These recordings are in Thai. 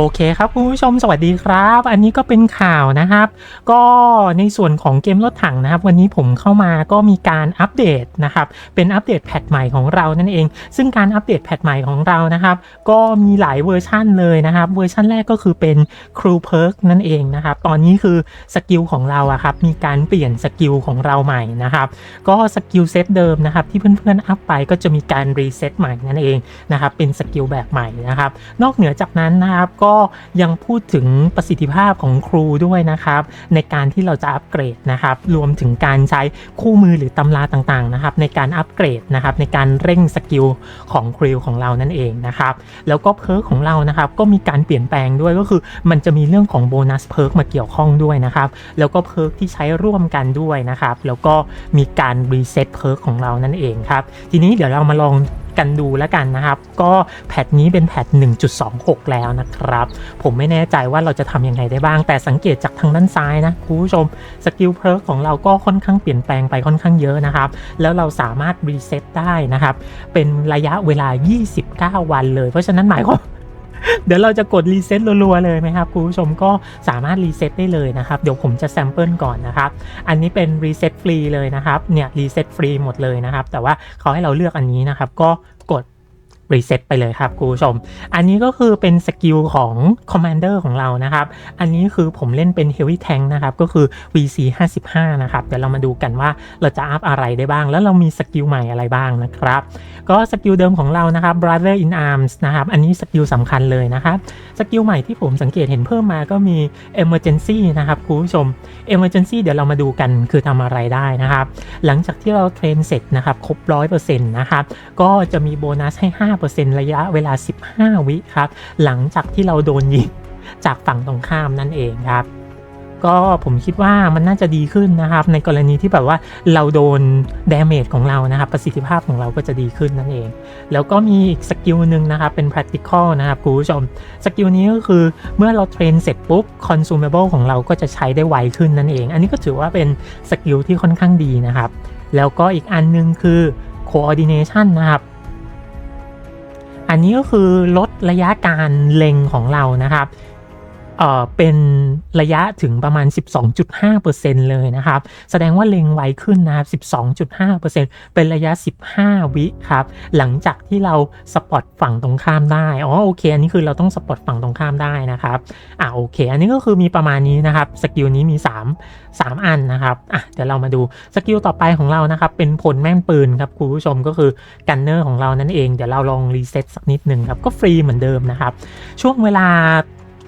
โอเคครับคุณผู้ชมสวัสดีครับ อันนี้ก็เป็นข่าวนะครับ ก็ในส่วนของเกมรถถังนะครับ วันนี้ผมเข้ามาก็มีการอัปเดตนะครับ เป็นอัปเดตแพทใหม่ของเรานั่นเอง ซึ่งการอัปเดตแพทใหม่ของเรานะครับ ก็มีหลายเวอร์ชั่นเลยนะครับ เวอร์ชั่นแรกก็คือเป็นครูเพิร์กนั่นเองนะครับ ตอนนี้คือสกิลของเราอะครับมีการเปลี่ยนสกิลของเราใหม่นะครับ ก็สกิลเซตเดิมนะครับที่เพื่อนๆอัพไปก็จะมีการรีเซ็ตใหม่นั่นเองนะครับ เป็นสกิลแบบใหม่นะครับ นอกเหนือจากนั้นนะครับก็ยังพูดถึงประสิทธิภาพของครูด้วยนะครับ ในการที่เราจะอัปเกรดนะครับ รวมถึงการใช้คู่มือหรือตำราต่างๆนะครับ ในการอัปเกรดนะครับ ในการเร่งสกิลของครูของเรานั่นเองนะครับ แล้วก็เพิร์กของเรานะครับก็มีการเปลี่ยนแปลงด้วยก็คือ มันจะมีเรื่องของโบนัสเพิร์กมาเกี่ยวข้องด้วยนะครับ แล้วก็เพิร์กที่ใช้ร่วมกันด้วยนะครับ แล้วก็มีการรีเซ็ตเพิร์กของเรานั่นเองครับ ทีนี้เดี๋ยวเรามาลอง กันดูแล้วกันนะครับ ก็แพทนี้เป็นแพท1.26 แล้วนะครับ ผมไม่แน่ใจว่าเราจะทำยังไงได้บ้าง แต่สังเกตจากทางด้านซ้ายนะคุณผู้ชมสกิลเพิร์กของเราก็ค่อนข้างเปลี่ยนแปลงไปค่อนข้างเยอะนะครับ แล้วเราสามารถรีเซ็ตได้นะครับ เป็นระยะเวลา 29 วันเลย เพราะฉะนั้นหมายความ เดี๋ยวเราจะกดรีเซ็ตรัวๆเลยไหมครับคุณผู้ชมก็สามารถรีเซ็ตได้เลยนะครับเดี๋ยวผมจะแซมเปิลก่อนนะครับอันนี้เป็นรีเซ็ตฟรีเลยนะครับเนี่ยรีเซ็ตฟรีหมดเลยนะครับแต่ว่าเขาให้เราเลือกอันนี้นะครับก็ รีเซ็ตไปเลยครับคุณผู้ชม อันนี้ก็คือเป็นสกิลของ Commander ของเรานะครับ อันนี้คือผมเล่นเป็น Heavy Tank นะครับ ก็คือ VC 55นะครับ เดี๋ยวเรามาดูกันว่าเราจะอัพอะไรได้บ้าง แล้วเรามีสกิลใหม่อะไรบ้างนะครับ ก็สกิลเดิมของเรานะครับ Brother in Arms นะครับ อันนี้สกิลสำคัญเลยนะครับ สกิลใหม่ที่ผมสังเกตเห็นเพิ่มมาก็มี Emergency นะครับคุณผู้ชม Emergency เดี๋ยวเรามาดูกันคือทำอะไรได้นะครับ หลังจากที่เราเทรนเสร็จนะครับครบ100%นะครับ ก็จะมีโบนัสให้ 5ระยะเวลา 15 วิครับ หลังจากที่เราโดนยิงจากฝั่งตรงข้ามนั่นเองครับ ก็ผมคิดว่ามันน่าจะดีขึ้นนะครับ ในกรณีที่แบบว่าเราโดน damage ของเรานะครับ ประสิทธิภาพของเราก็จะดีขึ้นนั่นเอง แล้วก็มีอีกสกิลหนึ่งนะครับ เป็น practical นะครับคุณผู้ชม สกิลนี้ก็คือเมื่อเราเทรนเสร็จปุ๊บ consumable ของเราก็จะใช้ได้ไวขึ้นนั่นเอง อันนี้ก็ถือว่าเป็นสกิลที่ค่อนข้างดีนะครับ แล้วก็อีกอันหนึงคือ coordination นะครับ อันนี้ก็คือลดระยะการเล็งของเรานะครับ เอ่อเป็นระยะถึงประมาณ 12.5%เลยนะครับ แสดงว่าเล็งไวขึ้นนะครับ 12.5%เป็นระยะ 15 วิครับ หลังจากที่เราสปอตฝั่งตรงข้ามได้ อ๋อโอเค อันนี้คือเราต้องสปอตฝั่งตรงข้ามได้นะครับ อ่าโอเค อันนี้ก็คือมีประมาณนี้นะครับ สกิลนี้มี 3 3 อันนะครับ อะเดี๋ยวเรามาดูสกิลต่อไปของเรานะครับ เป็นผลแม่นปืนครับคุณผู้ชมก็คือกันเนอร์ของเรานั่นเอง เดี๋ยวเราลองรีเซ็ตสักนิดหนึ่งครับ ก็ฟรีเหมือนเดิมนะครับ ช่วงเวลา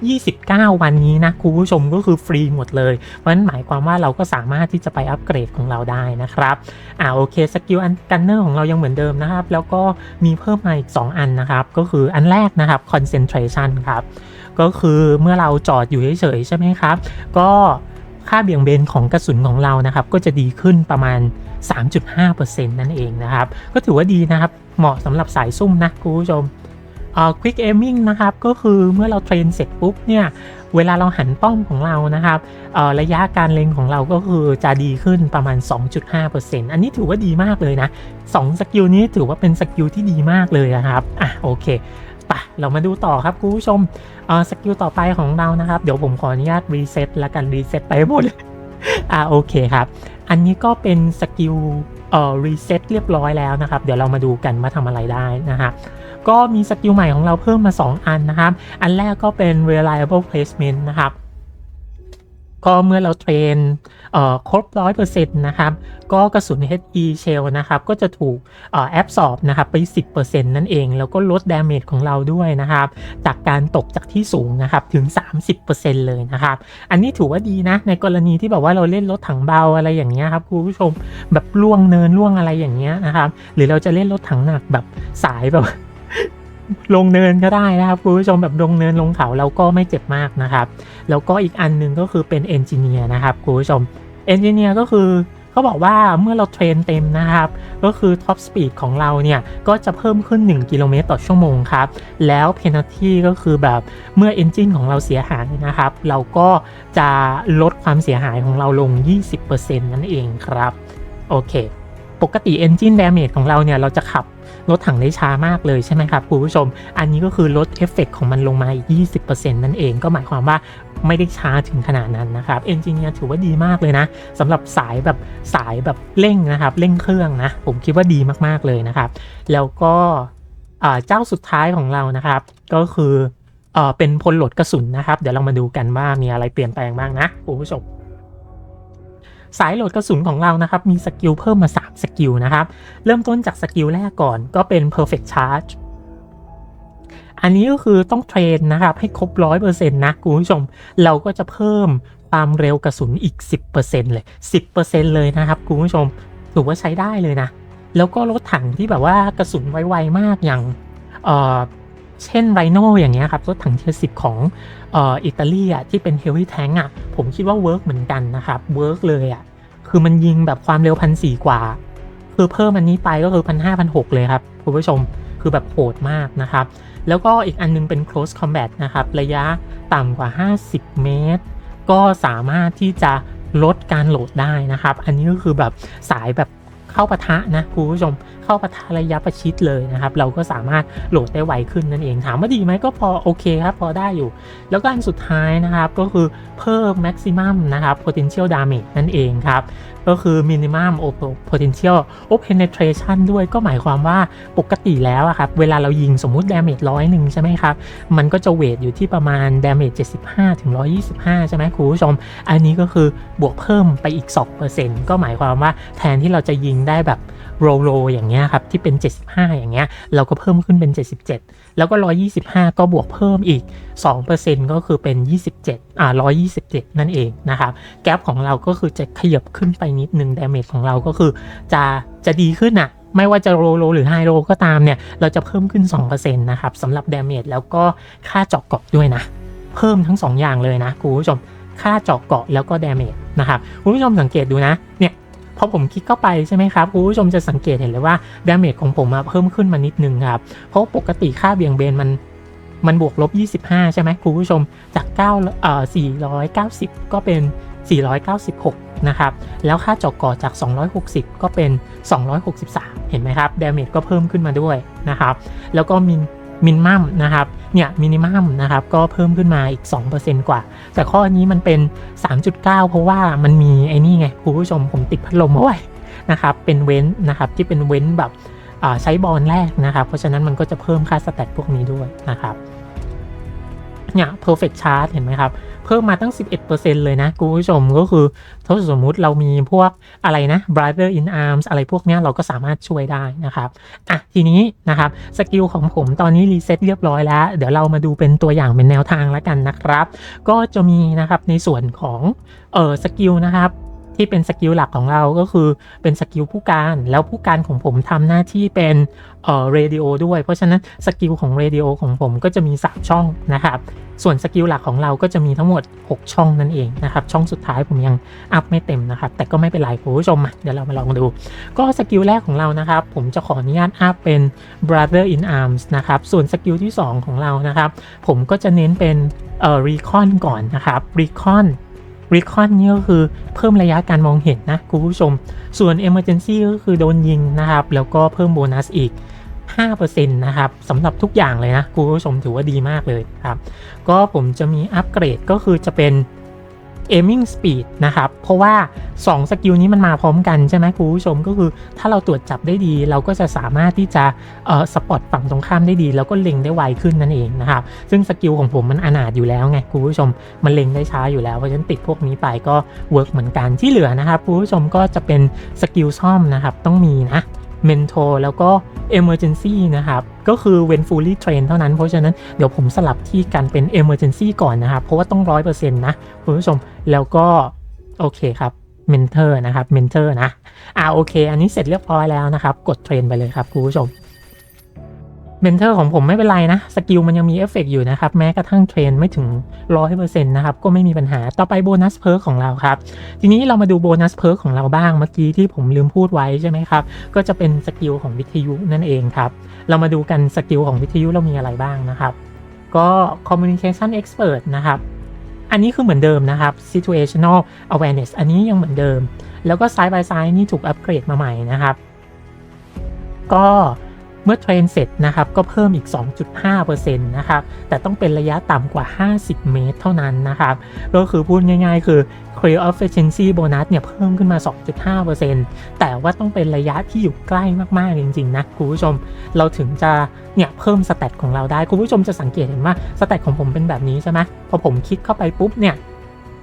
29 วันนี้นะคุณผู้ชมก็คือฟรีหมดเลยเพราะฉะนั้นหมายความว่าเราก็สามารถที่จะไปอัปเกรดของเราได้นะครับอ่าโอเคสกิลอันกันเนอร์ของเรายังเหมือนเดิมนะครับ แล้วก็มีเพิ่มมาอีก 2 อันนะครับ ก็คืออันแรกนะครับ concentration ครับก็คือเมื่อเราจอดอยู่เฉยๆใช่ไหมครับ ก็ค่าเบี่ยงเบนของกระสุนของเรานะครับ ก็จะดีขึ้นประมาณ 3.5%นั่นเองนะครับ ก็ถือว่าดีนะครับ เหมาะสำหรับสายซุ่มนะคุณผู้ชม อ่อ quick aiming นะครับก็คือเมื่อเราเทรนเสร็จปุ๊บเนี่ยเวลาเราหันป้อมของเรานะครับเอ่อระยะการเล็งของเราก็คือจะดีขึ้นประมาณ 2.5%อันนี้ถือว่าดีมากเลยนะ2สกิลนี้ถือว่าเป็นสกิลที่ดีมากเลยนะครับอะโอเคไปเรามาดูต่อครับคุณผู้ชมเอ่อสกิลต่อไปของเรานะครับ เดี๋ยวผมขออนุญาตรีเซ็ตแล้วกันรีเซ็ตไปหมดเลยอะโอเคครับ อันนี้ก็เป็นสกิลเอ่อรีเซ็ตเรียบร้อยแล้วนะครับ เดี๋ยวเรามาดูกันว่าทำอะไรได้นะครับ ก็มีสกิลใหม่ของเราเพิ่มมา 2 อันนะครับ อันแรกก็เป็น reliable placement นะครับก็เมื่อเราเทรนเอ่อครบ100%นะครับ ก็กระสุน HE shell นะครับ ก็จะถูกอแอบสอบนะครับไป 10%นั่นเอง แล้วก็ลด damage ของเราด้วยนะครับ จากการตกจากที่สูงนะครับ ถึง 30%เลยนะครับ อันนี้ถือว่าดีนะ ในกรณีที่แบบว่าเราเล่นรถถังเบาอะไรอย่างเงี้ยครับคุณผู้ชมแบบล่วงเนินล่วงอะไรอย่างเงี้ยนะครับ หรือเราจะเล่นรถถังหนักแบบสายแบบ ลงเนินก็ได้นะครับคุณผู้ชมแบบลงเนินลงเขาเราก็ไม่เจ็บมากนะครับ แล้วก็อีกอันหนึงก็คือเป็นเอนจิเนียร์นะครับคุณผู้ชมเอนจิเนียร์ก็คือเขาบอกว่าเมื่อเราเทรนเต็มนะครับ ก็คือท็อปสปีดของเราเนี่ยก็จะเพิ่มขึ้น 1 กิโลเมตรต่อชั่วโมงครับ แล้วเพนัลทีก็คือแบบเมื่อเอนจินของเราเสียหายนะครับ เราก็จะลดความเสียหายของเราลง 20%นั่นเองครับ โอเค ปกติ Engine Damage ของเราเนี่ยเราจะขับ รถถังได้ช้ามากเลยใช่ไหมครับคุณผู้ชม อันนี้ก็คือลดเอฟเฟกของมันลงมาอีก 20%นั่นเองก็หมายความว่าไม่ได้ช้าถึงขนาดนั้นนะครับเอนจิเนียร์ถือว่าดีมากเลยนะสำหรับสายแบบสายแบบเร่งนะครับ เร่งเครื่องนะ ผมคิดว่าดีมากๆเลยนะครับ แล้วก็เจ้าสุดท้ายของเรานะครับ ก็คือเป็นพลหลดกระสุนนะครับ เดี๋ยวเรามาดูกันว่ามีอะไรเปลี่ยนแปลงบ้างนะคุณผู้ชม สายโหลดกระสุนของเรานะครับ มีสกิลเพิ่มมา 3 สกิลนะครับ เริ่มต้นจากสกิลแรกก่อนก็เป็น perfect charge อันนี้ก็คือต้องเทรนนะครับ ให้ครบ100%นะคุณผู้ชม เราก็จะเพิ่มความเร็วกระสุนอีก 10%เลย 10%เลยนะครับคุณผู้ชมถือว่าใช้ได้เลยนะ แล้วก็รถถังที่แบบว่ากระสุนไวๆมากอย่างเเช่นไรโน่อย่างเงี้ยครับรถถังเทียสิบของ อิตาลีอะที่เป็นเฮล y ี a แทงอะผมคิดว่าเวิร์กเหมือนกันนะครับเวิร์กเลยอะคือมันยิงแบบความเร็วพันสี่กว่า คือเพิ่มอันนี้ไปก็คือพันห้าพันหกเลยครับคุณผู้ชมคือแบบโหดมากนะครับ แล้วก็อีกอันนึงเป็น close combat นะครับ ระยะต่ำกว่า 50 เมตร ก็สามารถที่จะลดการโหลดได้นะครับ อันนี้ก็คือแบบสายแบบเข้าปะทะนะคุณผู้ชม เข้าปะทะระยะประชิดเลยนะครับ เราก็สามารถโหลดได้ไวขึ้นนั่นเองถามว่าดีไหมก็พอโอเคครับ พอได้อยู่ แล้วก็อันสุดท้ายนะครับก็คือเพิ่ม maximum นะครับ potential damage นั่นเองครับ ก็คือ minimum potential of penetration ด้วยก็หมายความว่าปกติแล้วอะครับ เวลาเรายิงสมมุติ damage ร้อยหนึ่งใช่ไหมครับ มันก็จะเวทอยู่ที่ประมาณ damage 75 ถึง 125 ใช่ไหมคุณผู้ชม อันนี้ก็คือบวกเพิ่มไปอีก 2%ก็หมายความว่าแทนที่เราจะยิงได้แบบ โรโลอย่างเงี้ยครับที่เป็น 75 อย่างเงี้ยเราก็เพิ่มขึ้นเป็น 77 แล้วก็ 125 ก็บวกเพิ่มอีก 2%ก็คือเป็น 27อ่า127 นั่นเองนะครับแกลบของเราก็คือจะขยับขึ้นไปนิดนึงดาเมจของเราก็คือจะจะดีขึ้นอะไม่ว่าจะโรโลหรือไฮโรก็ตามเนี่ย เราจะเพิ่มขึ้น 2%นะครับสำหรับดาเมจแล้วก็ค่าเจาะเกาะด้วยนะ เพิ่มทั้ง 2 อย่างเลยนะคุณผู้ชมค่าเจาะเกาะแล้วก็ดาเมจนะครับคุณผู้ชมสังเกตดูนะเนี่ย พอผมคลิกเข้าไปใช่ไหมครับคุณผู้ชมจะสังเกตเห็นเลยว่าดาเมจของผมมาเพิ่มขึ้นมานิดนึงครับเพราะปกติค่าเบี่ยงเบนมันมันบวกลบ 25 ใช่ไหมคุณผู้ชมจาก9เอ่อ490 ก็เป็น 496 นะครับ แล้วค่าจาะเกาะจาก 260 ก็เป็น 263 เห็นไหมครับดาเมจก็เพิ่มขึ้นมาด้วยนะครับ แล้วก็มิน มินมัมนะครับเนี่ยมินิมัมนะครับก็เพิ่มขึ้นมาอีก 2%กว่า แต่ข้อนี้มันเป็น 3.9 เพราะว่ามันมีไอ้นี่ไงคุณผู้ชมผมติดพัดลมเอาไว้นะครับเป็นเว้นนะครับที่เป็นเว้นแบบใช้บอลแรกนะครับ เพราะฉะนั้นมันก็จะเพิ่มค่าสแตทพวกนี้ด้วยนะครับ เนี่ย perfect charge เห็นไหมครับ เพิ่มมาตั้ง 11%เลยนะคุณผู้ชมก็คือ ถ้าสมมุติเรามีพวกอะไรนะ brother in arms อะไรพวกนี้เราก็สามารถช่วยได้นะครับ อะ ทีนี้นะครับ สกิลของผมตอนนี้รีเซ็ตเรียบร้อยแล้ว เดี๋ยวเรามาดูเป็นตัวอย่างเป็นแนวทางแล้วกันนะครับ ก็จะมีนะครับในส่วนของเออสกิลนะครับ ที่เป็นสกิลหลักของเราก็คือเป็นสกิลผู้การ แล้วผู้การของผมทำหน้าที่เป็นเอ่อเรดิโอด้วย เพราะฉะนั้นสกิลของเรดิโอของผมก็จะมี 3 ช่องนะครับ ส่วนสกิลหลักของเราก็จะมีทั้งหมด 6 ช่องนั่นเองนะครับ ช่องสุดท้ายผมยังอัพไม่เต็มนะครับ แต่ก็ไม่เป็นไรคุณผู้ชม เดี๋ยวเรามาลองดู ก็สกิลแรกของเรานะครับ ผมจะขออนุญาตอัพเป็น brother in arms นะครับ ส่วนสกิลที่ 2 ของเรานะครับ ผมก็จะเน้นเป็นเอ่อ recon ก่อนนะครับ recon Recon นี่ ก็คือเพิ่มระยะการมองเห็นนะคุณผู้ชม ส่วน Emergency ก็คือโดนยิงนะครับ แล้วก็เพิ่มโบนัสอีก 5%นะครับสำหรับทุกอย่างเลยนะคุณผู้ชมถือว่าดีมากเลยครับ ก็ผมจะมีอัปเกรดก็คือจะเป็น aiming speed นะครับ เพราะว่า 2 สกิลนี้มันมาพร้อมกันใช่ไหมคุณผู้ชมก็คือถ้าเราตรวจจับได้ดี เราก็จะสามารถที่จะเอ่อสปอตฝั่งตรงข้ามได้ดี แล้วก็เล็งได้ไวขึ้นนั่นเองนะครับซึ่งสกิลของผมมันอนาถอยู่แล้วไงคุณผู้ชมมันเล็งได้ช้าอยู่แล้วเพราะฉะนั้นติดพวกนี้ไปก็เวิร์กเหมือนกันที่เหลือนะครับคุณผู้ชมก็จะเป็นสกิลซ่อมนะครับต้องมีนะ เมนโทแล้วก็ Emergency นะครับ ก็คือ when fully trained เท่านั้น เพราะฉะนั้นเดี๋ยวผมสลับที่กันเป็น Emergency ก่อนนะครับ เพราะว่าต้อง 100%นะคุณผู้ชม แล้วก็ โอเคครับ Mentor นะครับ Mentor นะ อ่าโอเค อันนี้เสร็จเรียบร้อยแล้วนะครับ กดเทรนไปเลยครับคุณผู้ชม เมนเทอร์ของผมไม่เป็นไรนะ สกิลมันยังมีเอฟเฟกอยู่นะครับ แม้กระทั่งเทรนไม่ถึง 100%นะครับ ก็ไม่มีปัญหาต่อไปโบนัสเพิร์กของเราครับ ทีนี้เรามาดูโบนัสเพิร์กของเราบ้างเมื่อกี้ที่ผมลืมพูดไว้ใช่ไหมครับ ก็จะเป็นสกิลของวิทยุนั่นเองครับ เรามาดูกันสกิลของวิทยุเรามีอะไรบ้างนะครับ ก็ communication expert นะครับอันนี้คือเหมือนเดิมนะครับ situational awareness อันนี้ยังเหมือนเดิม แล้วก็ side by side นี่ถูกอัปเกรดมาใหม่นะครับ ก็ เมื่อเทรนเสร็จนะครับก็เพิ่มอีก 2.5%นะครับแต่ต้องเป็นระยะต่ำกว่า 50 เมตรเท่านั้นนะครับก็คือพูดง่ายๆ คือ Career Efficiency Bonus เนี่ยเพิ่มขึ้นมา 2.5%แต่ว่าต้องเป็นระยะที่อยู่ใกล้มากๆ จริงๆ นะคุณผู้ชม เราถึงจะเนี่ยเพิ่มสเตตของเราได้ คุณผู้ชมจะสังเกตเห็นว่าสเตตของผมเป็นแบบนี้ใช่ไหมพอผมคลิกเข้าไปปุ๊บเนี่ย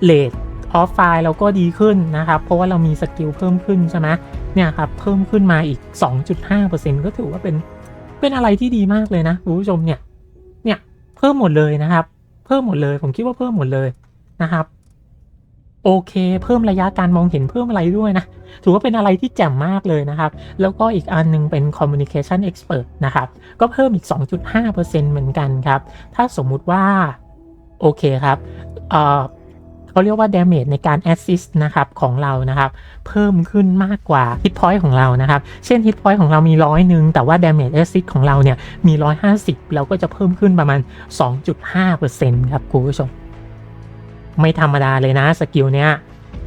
เลท ออฟไฟล์เราก็ดีขึ้นนะครับ เพราะว่าเรามีสกิลเพิ่มขึ้นใช่ไหมเนี่ยครับเพิ่มขึ้นมาอีก 2.5%ก็ถือว่าเป็นเป็นอะไรที่ดีมากเลยนะคุณผู้ชมเนี่ยเนี่ยเพิ่มหมดเลยนะครับ เพิ่มหมดเลยผมคิดว่าเพิ่มหมดเลยนะครับโอเค เพิ่มระยะการมองเห็นเพิ่มอะไรด้วยนะ ถือว่าเป็นอะไรที่แจ่มมากเลยนะครับ แล้วก็อีกอันหนึงเป็น communication expert นะครับ ก็เพิ่มอีก 2.5%เหมือนกันครับ ถ้าสมมุติว่า โอเคครับ เขาเรียกว่า damage ในการ assist นะครับของเรานะครับ เพิ่มขึ้นมากกว่า hit point ของเรานะครับ เช่น hit point ของเรามีร้อยหนึ่งแต่ว่า damage assist ของเราเนี่ยมี 150 เราก็จะเพิ่มขึ้นประมาณ 2.5%ครับคุณผู้ชม ไม่ธรรมดาเลยนะสกิลเนี้ย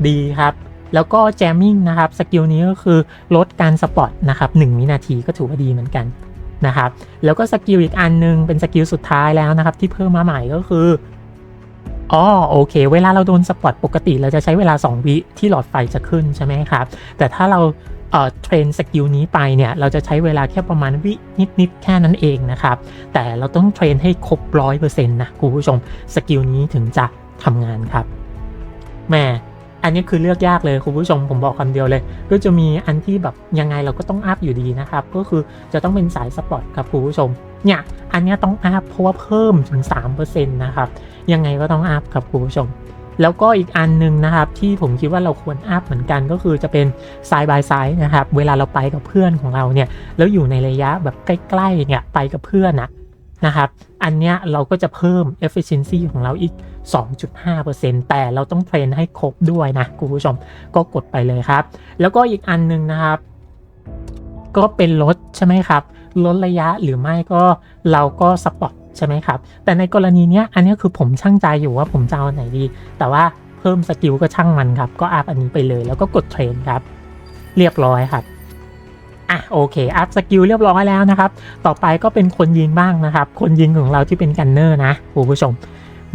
ดีครับแล้วก็แจมมิ่งนะครับสกิลนี้ก็คือลดการสปอตนะครับ1วินาทีก็ถือว่าดีเหมือนกันนะครับแล้วก็สกิลอีกอันหนึงเป็นสกิลสุดท้ายแล้วนะครับที่เพิ่มมาใหม่ก็คือ อ๋อโอเค เวลาเราโดนสปอตปกติเราจะใช้เวลา 2 วิที่หลอดไฟจะขึ้นใช่ไหมครับ แต่ถ้าเราเอ่อเทรนสกิลนี้ไปเนี่ยเราจะใช้เวลาแค่ประมาณวินิดๆแค่นั้นเองนะครับ แต่เราต้องเทรนให้ครบร้อยเปอร์เซ็นต์นะคุณผู้ชมสกิลนี้ถึงจะทำงานครับแม่ อันนี้คือเลือกยากเลยคุณผู้ชมผมบอกคำเดียวเลย ก็จะมีอันที่แบบยังไงเราก็ต้องอัพอยู่ดีนะครับ ก็คือจะต้องเป็นสายสปอร์ตครับคุณผู้ชมเนี่ยอันนี้ต้องอัพเพราะว่าเพิ่มถึง 3%นะครับ ยังไงก็ต้องอัพครับคุณผู้ชม แล้วก็อีกอันหนึงนะครับ ที่ผมคิดว่าเราควรอัพเหมือนกันก็คือจะเป็น side by side นะครับ เวลาเราไปกับเพื่อนของเราเนี่ยแล้วอยู่ในระยะแบบใกล้ๆเนี่ยไปกับเพื่อนอะ นะครับ อันเนี้ยเราก็จะเพิ่ม efficiency ของเราอีก 2.5%แต่เราต้องเทรนให้ครบด้วยนะคุณผู้ชมก็กดไปเลยครับ แล้วก็อีกอันหนึงนะครับ ก็เป็นลดใช่ไหมครับลดระยะหรือไม่ก็เราก็สปอตใช่ไหมครับ แต่ในกรณีเนี้ยอันเนี้ยคือผมช่างใจอยู่ว่าผมจะเอาไหนดี แต่ว่าเพิ่มสกิลก็ช่างมันครับ ก็อัพอันนี้ไปเลย แล้วก็กดเทรนครับ เรียบร้อยครับ อะโอเคอัพสกิลเรียบร้อยแล้วนะครับ ต่อไปก็เป็นคนยิงบ้างนะครับ คนยิงของเราที่เป็นกันเนอร์นะคุณผู้ชม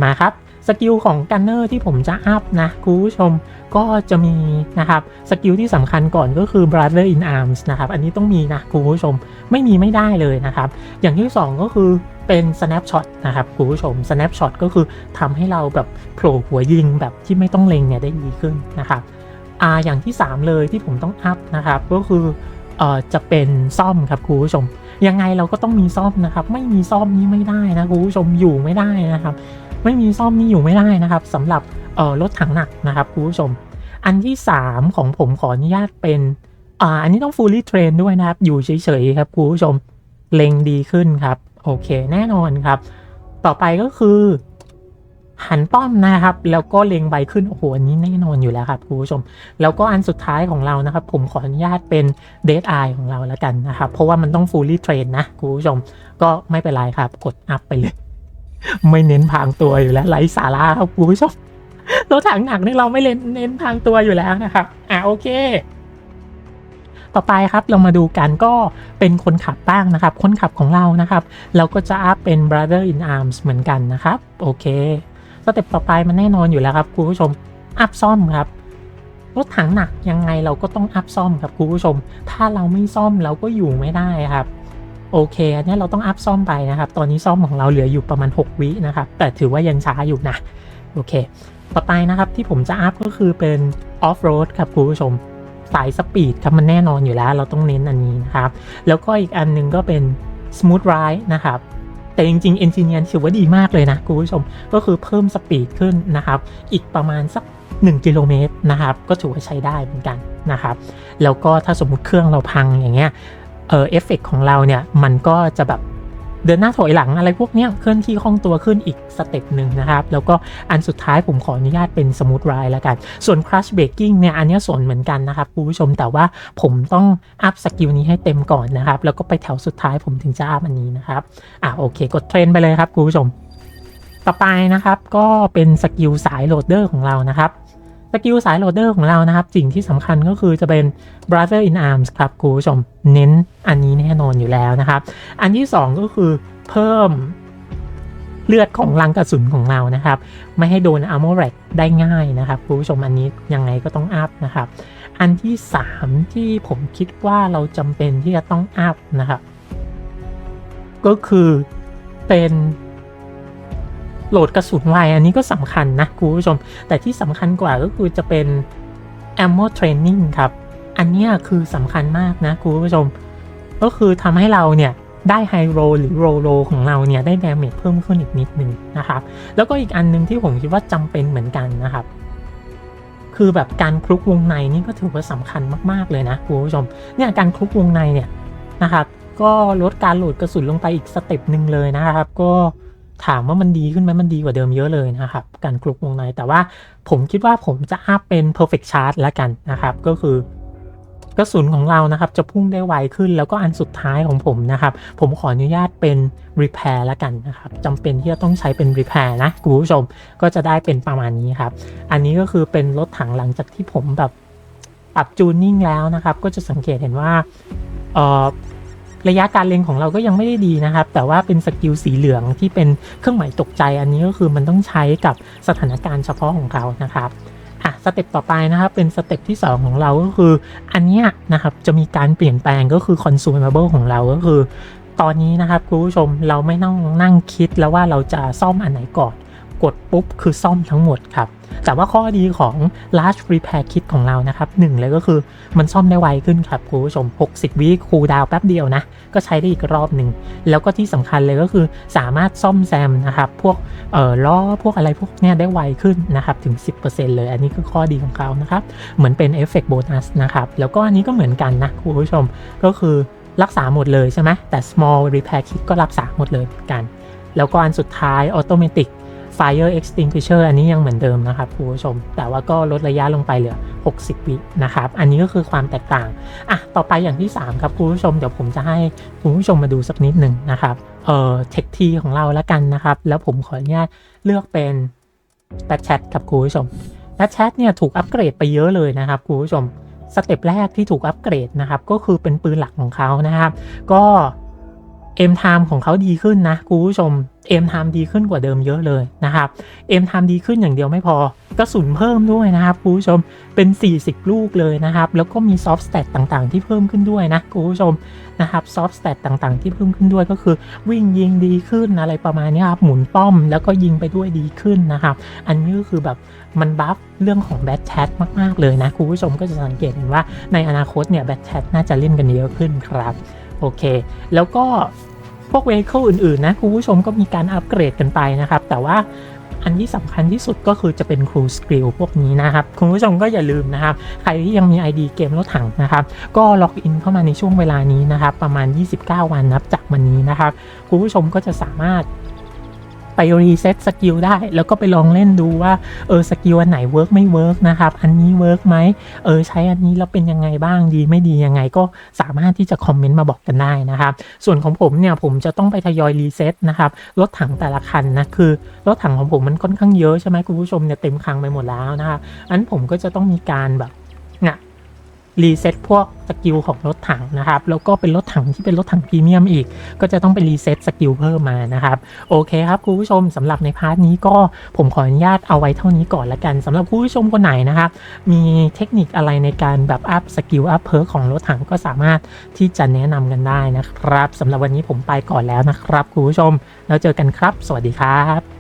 มาครับสกิลของกันเนอร์ที่ผมจะอัพนะคุณผู้ชมก็จะมีนะครับสกิลที่สำคัญก่อนก็คือ brother in arms นะครับ อันนี้ต้องมีนะคุณผู้ชมไม่มีไม่ได้เลยนะครับ อย่างที่ 2 ก็คือเป็น snapshot นะครับคุณผู้ชม snapshot ก็คือทำให้เราแบบโผล่หัวยิงแบบที่ไม่ต้องเล็งเนี่ยได้ดีขึ้นนะครับอ่าอย่างที่ 3 เลยที่ผมต้องอัพนะครับก็คือ เอ่อจะเป็นซ่อมครับคุณผู้ชม ยังไงเราก็ต้องมีซ่อมนะครับ ไม่มีซ่อมนี้ไม่ได้นะคุณผู้ชมอยู่ไม่ได้นะครับ ไม่มีซ่อมนี่อยู่ไม่ได้นะครับสำหรับเอ่อรถถังหนักนะครับคุณผู้ชม อันที่ 3 ของผมขออนุญาตเป็นอ่าอันนี้ต้อง fully train ด้วยนะครับ อยู่เฉยๆครับคุณผู้ชมเล็งดีขึ้นครับ โอเคแน่นอนครับ ต่อไปก็คือ หันป้อมนะครับ แล้วก็เล็งใบขึ้น โอ้โห อันนี้แน่นอนอยู่แล้วครับคุณผู้ชม แล้วก็อันสุดท้ายของเรานะครับ ผมขออนุญาตเป็น dead eye ของเราแล้วกันนะครับ เพราะว่ามันต้อง fully train นะคุณผู้ชม ก็ไม่เป็นไรครับ กดอัพไปเลย ไม่เน้นพางตัวอยู่แล้วไร้สาระครับคุณผู้ชมรถถังหนักนี่เราไม่เน้นเน้นพางตัวอยู่แล้วนะครับ อะโอเคต่อไปครับเรามาดูกันก็เป็นคนขับบ้างนะครับ คนขับของเรานะครับ เราก็จะอัพเป็น brother in arms เหมือนกันนะครับ โอเค สเต็ปต่อไปมันแน่นอนอยู่แล้วครับคุณผู้ชมอัพซ่อมครับรถถังหนักยังไงเราก็ต้องอัพซ่อมครับคุณผู้ชม ถ้าเราไม่ซ่อมเราก็อยู่ไม่ได้ครับโอเคอันนี้เราต้องอัพซ่อมไปนะครับ ตอนนี้ซ่อมของเราเหลืออยู่ประมาณ 6 วินะครับ แต่ถือว่ายังช้าอยู่นะ โอเค ต่อไปนะครับที่ผมจะอัพก็คือเป็นออฟโรดครับคุณผู้ชม สายสปีดครับมันแน่นอนอยู่แล้ว เราต้องเน้นอันนี้นะครับ แล้วก็อีกอันหนึงก็เป็น smooth ride นะครับ แต่จริงๆเอนจิเนียร์ถือว่าดีมากเลยนะคุณผู้ชม ก็คือเพิ่มสปีดขึ้นนะครับ อีกประมาณสัก 1 กิโลเมตรนะครับ ก็ถือว่าใช้ได้เหมือนกันนะครับ แล้วก็ถ้าสมมุติเครื่องเราพังอย่างเงี้ย เออเอฟเฟกของเราเนี่ย มันก็จะแบบ เดินหน้าถอยหลังอะไรพวกเนี้ยเคลื่อนที่คล่องตัวขึ้นอีกสเต็ปหนึ่งนะครับ แล้วก็อันสุดท้ายผมขออนุญาตเป็นสมูทไรแล้วกัน ส่วน crush braking เนี่ยอันเนี้ยส่วนเหมือนกันนะครับคุณผู้ชมแต่ว่าผมต้องอัพสกิลนี้ให้เต็มก่อนนะครับ แล้วก็ไปแถวสุดท้ายผมถึงจะอัพอันนี้นะครับอะโอเค กดเทรนไปเลยครับคุณผู้ชม ต่อไปนะครับก็เป็นสกิลสายโหลดเดอร์ของเรานะครับ กิลสายโหลดเดอร์ของเรานะครับ สิ่งที่สำคัญก็คือจะเป็น brother in arms ครับคุณผู้ชมเน้นอันนี้แน่นอนอยู่แล้วนะครับ อันที่ 2 ก็คือเพิ่มเลือดของลังกระสุนของเรานะครับ ไม่ให้โดน armor rack ได้ง่ายนะครับคุณผู้ชมอันนี้ยังไงก็ต้องอัพนะครับ อันที่ 3 ที่ผมคิดว่าเราจำเป็นที่จะต้องอัพนะครับ ก็คือเป็น โหลดกระสุนไวอันนี้ก็สำคัญนะคุณผู้ชม แต่ที่สำคัญกว่าก็คือจะเป็น ammo training ครับ อันนี้คือสำคัญมากนะคุณผู้ชม ก็คือทำให้เราเนี่ยได้ไฮโรหรือโรโลของเราเนี่ยได้ดาเมจเพิ่มขึ้นอีกนิดนึงนะครับ แล้วก็อีกอันหนึงที่ผมคิดว่าจำเป็นเหมือนกันนะครับคือแบบการคลุกวงในนี่ก็ถือว่าสำคัญมาก ๆ เลยนะคุณผู้ชม เนี่ยการคลุกวงในเนี่ยนะครับ ก็ลดการโหลดกระสุนลงไปอีกสเต็ปหนึ่งเลยนะครับ ก็ ถามว่ามันดีขึ้นไหมมันดีกว่าเดิมเยอะเลยนะครับ การคลุกวงในแต่ว่าผมคิดว่าผมจะอัพเป็น perfect charge แล้วกันนะครับ ก็คือกระสุนของเรานะครับจะพุ่งได้ไวขึ้นแล้วก็อันสุดท้ายของผมนะครับ ผมขออนุญาตเป็น repair แล้วกันนะครับจำเป็นที่จะต้องใช้เป็น repair นะคุณผู้ชมก็จะได้เป็นประมาณนี้ครับ อันนี้ก็คือเป็นรถถังหลังจากที่ผมแบบปรับจูนนิ่งแล้วนะครับ ก็จะสังเกตเห็นว่าเออ ระยะการเล็งของเราก็ยังไม่ได้ดีนะครับ แต่ว่าเป็นสกิลสีเหลืองที่เป็นเครื่องหมายตกใจอันนี้ก็คือมันต้องใช้กับสถานการณ์เฉพาะของเขานะครับอะสเต็ปต่อไปนะครับเป็นสเต็ปที่ 2 ของเราก็คือ อันเนี้ยนะครับจะมีการเปลี่ยนแปลงก็คือ consumable ของเราก็คือ ตอนนี้นะครับคุณผู้ชมเราไม่ต้องนั่งคิดแล้วว่าเราจะซ่อมอันไหนก่อน กดปุ๊บคือซ่อมทั้งหมดครับ แต่ว่าข้อดีของ large repair kit ของเรานะครับหนึ่งเลยก็คือมันซ่อมได้ไวขึ้นครับคุณผู้ชม 60 วิคูลดาวแป๊บเดียวนะ ก็ใช้ได้อีกรอบหนึ่ง แล้วก็ที่สำคัญเลยก็คือสามารถซ่อมแซมนะครับ พวกเอ่อล้อพวกอะไรพวกเนี้ยได้ไวขึ้นนะครับถึง 10%เลย อันนี้คือข้อดีของเขานะครับ เหมือนเป็นเอฟเฟกต์โบนัสนะครับ แล้วก็อันนี้ก็เหมือนกันนะคุณผู้ชมก็คือรักษาหมดเลยใช่ไหมแต่ small repair kit ก็รักษาหมดเลยเหมือนกัน แล้วก็อันสุดท้าย automatic fire extinguisher อันนี้ยังเหมือนเดิมนะครับคุณผู้ชม แต่ว่าก็ลดระยะลงไปเหลือ 60 วินะครับ อันนี้ก็คือความแตกต่าง อะ ต่อไปอย่างที่ 3 ครับคุณผู้ชม เดี๋ยวผมจะให้คุณผู้ชมมาดูสักนิดหนึ่งนะครับ เอ่อ tech t ของเราแล้วกันนะครับ แล้วผมขออนุญาตเลือกเป็น back chat ครับคุณผู้ชม back chat เนี่ยถูกอัปเกรดไปเยอะเลยนะครับคุณผู้ชม สเต็ปแรกที่ถูกอัปเกรดนะครับ ก็คือเป็นปืนหลักของเขานะครับ ก็เอ็มไทม์ของเขาดีขึ้นนะคุณผู้ชม เอ็มไทม์ดีขึ้นกว่าเดิมเยอะเลยนะครับเอ็มไทม์ดีขึ้นอย่างเดียวไม่พอกระสุนเพิ่มด้วยนะครับคุณผู้ชมเป็น 40 ลูกเลยนะครับ แล้วก็มีซอฟต์สเตตต่างๆ ที่เพิ่มขึ้นด้วยนะคุณผู้ชมนะครับซอฟต์สเตตต่างๆ ที่เพิ่มขึ้นด้วยก็คือวิ่งยิงดีขึ้นอะไรประมาณนี้ครับหมุนป้อมแล้วก็ยิงไปด้วยดีขึ้นนะครับ อันนี้ก็คือแบบมันบัฟเรื่องของแบทแชทมากๆเลยนะคุณผู้ชมก็จะสังเกตเห็นว่าในอนาคตเนี่ยแบทแชทน่าจะเล่นกันเยอะขึ้นครับโอเค แล้วก็ วกเว h เคิลอื่นๆนะคุณผู้ชมก็มีการอัปเกรดกันไปนะครับ แต่ว่าอันที่สำคัญที่สุดก็คือจะเป็นครูสกิลพวกนี้นะครับ คุณผู้ชมก็อย่าลืมนะครับ ใครที่ยังมี ID เกมรถถังนะครับ ก็ล็อกอินเข้ามาในช่วงเวลานี้นะครับ ประมาณ 29 วันนับจากวันนี้นะครับ คุณผู้ชมก็จะสามารถ ไปรีเซ็ตสกิลได้ แล้วก็ไปลองเล่นดูว่าเออสกิลอันไหนเวิร์กไม่เวิร์กนะครับ อันนี้เวิร์กไหมเออใช้อันนี้แล้วเป็นยังไงบ้างดีไม่ดียังไงก็สามารถที่จะคอมเมนต์มาบอกกันได้นะครับ ส่วนของผมเนี่ยผมจะต้องไปทยอยรีเซ็ตนะครับรถถังแต่ละคันนะคือรถถังของผมมันค่อนข้างเยอะใช่ไหมคุณผู้ชมเนี่ยเต็มคังไปหมดแล้วนะครับอันผมก็จะต้องมีการแบบเนี่ย รีเซ็ตพวกสกิลของรถถังนะครับ แล้วก็เป็นรถถังที่เป็นรถถังพรีเมียมอีก ก็จะต้องไปรีเซ็ตสกิลเพิ่มมานะครับ โอเคครับคุณผู้ชมสำหรับในพาร์ทนี้ก็ผมขออนุญาตเอาไว้เท่านี้ก่อนละกันสำหรับคุณผู้ชมคนไหนนะครับ มีเทคนิคอะไรในการแบบอัพสกิลอัพเพิร์กของรถถังก็สามารถที่จะแนะนำกันได้นะครับสำหรับวันนี้ผมไปก่อนแล้วนะครับคุณผู้ชมแล้วเจอกันครับ สวัสดีครับ